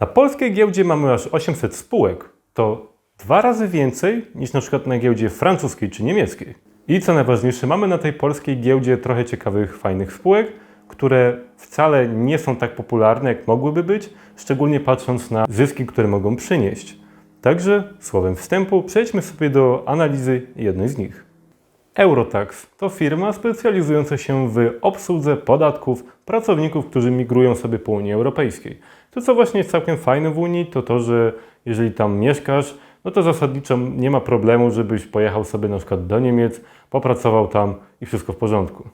Na polskiej giełdzie mamy aż 800 spółek. To dwa razy więcej niż na przykład na giełdzie francuskiej czy niemieckiej. I co najważniejsze, mamy na tej polskiej giełdzie trochę ciekawych, fajnych spółek, które wcale nie są tak popularne, jak mogłyby być, szczególnie patrząc na zyski, które mogą przynieść. Także, słowem wstępu, przejdźmy sobie do analizy jednej z nich. Eurotax to firma specjalizująca się w obsłudze podatków pracowników, którzy migrują sobie po Unii Europejskiej. To, co właśnie jest całkiem fajne w Unii, to to, że jeżeli tam mieszkasz, no to zasadniczo nie ma problemu, żebyś pojechał sobie na przykład do Niemiec, popracował tam i wszystko w porządku.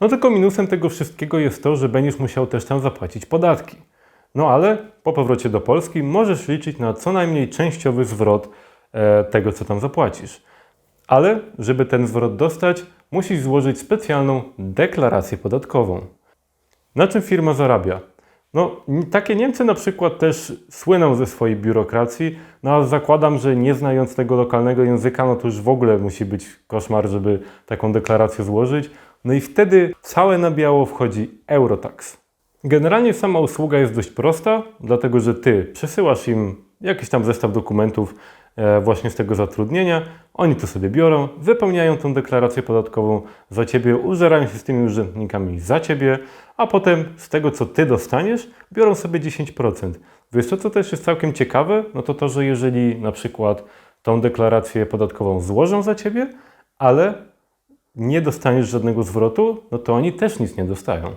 No tylko minusem tego wszystkiego jest to, że będziesz musiał też tam zapłacić podatki. No ale po powrocie do Polski możesz liczyć na co najmniej częściowy zwrot e, tego, co tam zapłacisz. Ale żeby ten zwrot dostać, musisz złożyć specjalną deklarację podatkową. Na czym firma zarabia? No, takie Niemcy na przykład też słyną ze swojej biurokracji, no a zakładam, że nie znając tego lokalnego języka, no to już w ogóle musi być koszmar, żeby taką deklarację złożyć. No i wtedy całe na biało wchodzi Eurotax. Generalnie sama usługa jest dość prosta, dlatego że ty przesyłasz im jakiś tam zestaw dokumentów właśnie z tego zatrudnienia, oni to sobie biorą, wypełniają tą deklarację podatkową za ciebie, użerają się z tymi urzędnikami za ciebie, a potem z tego, co ty dostaniesz, biorą sobie 10%. Wiesz co, co też jest całkiem ciekawe? No to to, że jeżeli na przykład tą deklarację podatkową złożą za ciebie, ale nie dostaniesz żadnego zwrotu, no to oni też nic nie dostają.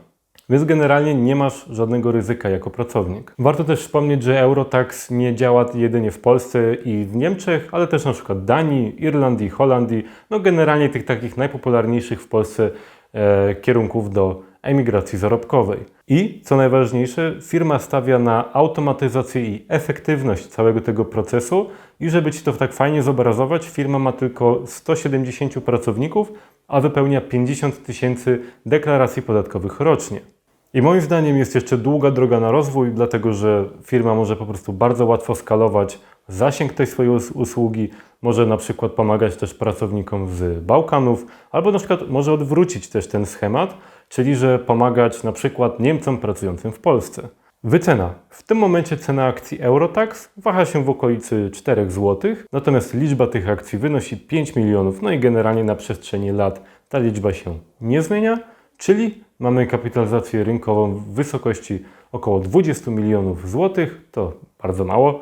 Więc generalnie nie masz żadnego ryzyka jako pracownik. Warto też wspomnieć, że Eurotax nie działa jedynie w Polsce i w Niemczech, ale też na przykład Danii, Irlandii, Holandii, no generalnie tych takich najpopularniejszych w Polsce e, kierunków do emigracji zarobkowej. I co najważniejsze, firma stawia na automatyzację i efektywność całego tego procesu i żeby Ci to tak fajnie zobrazować, firma ma tylko 170 pracowników, a wypełnia 50 tysięcy deklaracji podatkowych rocznie. I moim zdaniem jest jeszcze długa droga na rozwój, dlatego że firma może po prostu bardzo łatwo skalować zasięg tej swojej us- usługi, może na przykład pomagać też pracownikom z Bałkanów, albo na przykład może odwrócić też ten schemat, czyli że pomagać na przykład Niemcom pracującym w Polsce. Wycena. W tym momencie cena akcji Eurotax waha się w okolicy 4 zł, natomiast liczba tych akcji wynosi 5 milionów, no i generalnie na przestrzeni lat ta liczba się nie zmienia, czyli mamy kapitalizację rynkową w wysokości około 20 milionów złotych, to bardzo mało.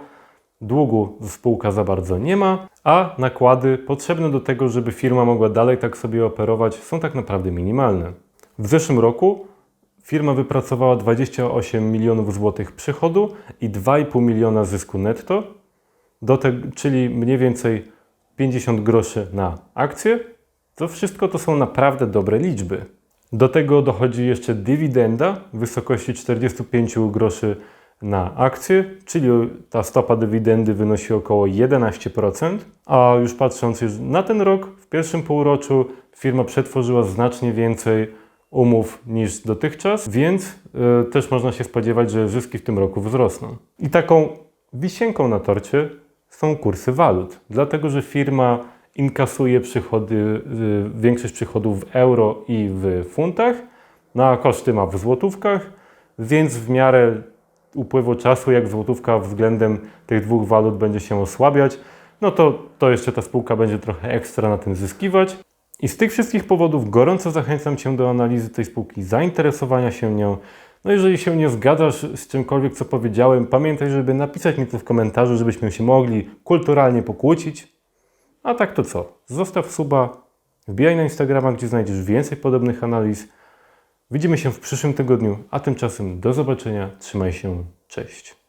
Długu spółka za bardzo nie ma, a nakłady potrzebne do tego, żeby firma mogła dalej tak sobie operować, są tak naprawdę minimalne. W zeszłym roku firma wypracowała 28 milionów złotych przychodu i 2,5 miliona zysku netto, te, czyli mniej więcej 50 groszy na akcję. To wszystko to są naprawdę dobre liczby. Do tego dochodzi jeszcze dywidenda w wysokości 45 groszy na akcję, czyli ta stopa dywidendy wynosi około 11%, a już patrząc już na ten rok, w pierwszym półroczu firma przetworzyła znacznie więcej umów niż dotychczas, więc y, też można się spodziewać, że zyski w tym roku wzrosną. I taką wisienką na torcie są kursy walut, dlatego że firma inkasuje przychody, y, większość przychodów w euro i w funtach, no a koszty ma w złotówkach, więc w miarę upływu czasu, jak złotówka względem tych dwóch walut będzie się osłabiać, no to, to jeszcze ta spółka będzie trochę ekstra na tym zyskiwać. I z tych wszystkich powodów gorąco zachęcam Cię do analizy tej spółki, zainteresowania się nią. No jeżeli się nie zgadzasz z czymkolwiek, co powiedziałem, pamiętaj, żeby napisać mi to w komentarzu, żebyśmy się mogli kulturalnie pokłócić. A tak to co? Zostaw suba, wbijaj na Instagrama, gdzie znajdziesz więcej podobnych analiz. Widzimy się w przyszłym tygodniu, a tymczasem do zobaczenia, trzymaj się, cześć.